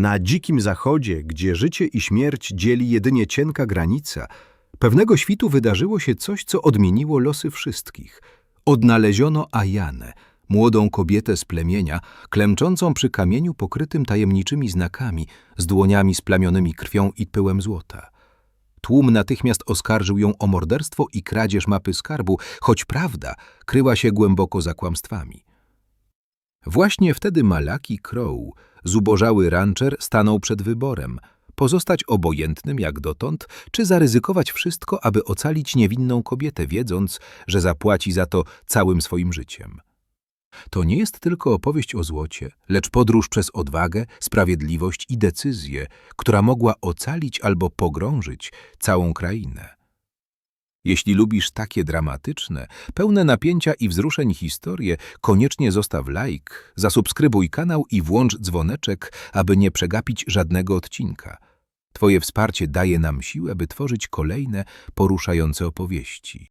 Na dzikim zachodzie, gdzie życie i śmierć dzieli jedynie cienka granica, pewnego świtu wydarzyło się coś, co odmieniło losy wszystkich. Odnaleziono Ajanę, młodą kobietę z plemienia, klęczącą przy kamieniu pokrytym tajemniczymi znakami, z dłoniami splamionymi krwią i pyłem złota. Tłum natychmiast oskarżył ją o morderstwo i kradzież mapy skarbu, choć prawda kryła się głęboko za kłamstwami. Właśnie wtedy Malaki Crow, zubożały rancher, stanął przed wyborem – pozostać obojętnym jak dotąd, czy zaryzykować wszystko, aby ocalić niewinną kobietę, wiedząc, że zapłaci za to całym swoim życiem. To nie jest tylko opowieść o złocie, lecz podróż przez odwagę, sprawiedliwość i decyzję, która mogła ocalić albo pogrążyć całą krainę. Jeśli lubisz takie dramatyczne, pełne napięcia i wzruszeń historie, koniecznie zostaw like, zasubskrybuj kanał i włącz dzwoneczek, aby nie przegapić żadnego odcinka. Twoje wsparcie daje nam siłę, by tworzyć kolejne poruszające opowieści.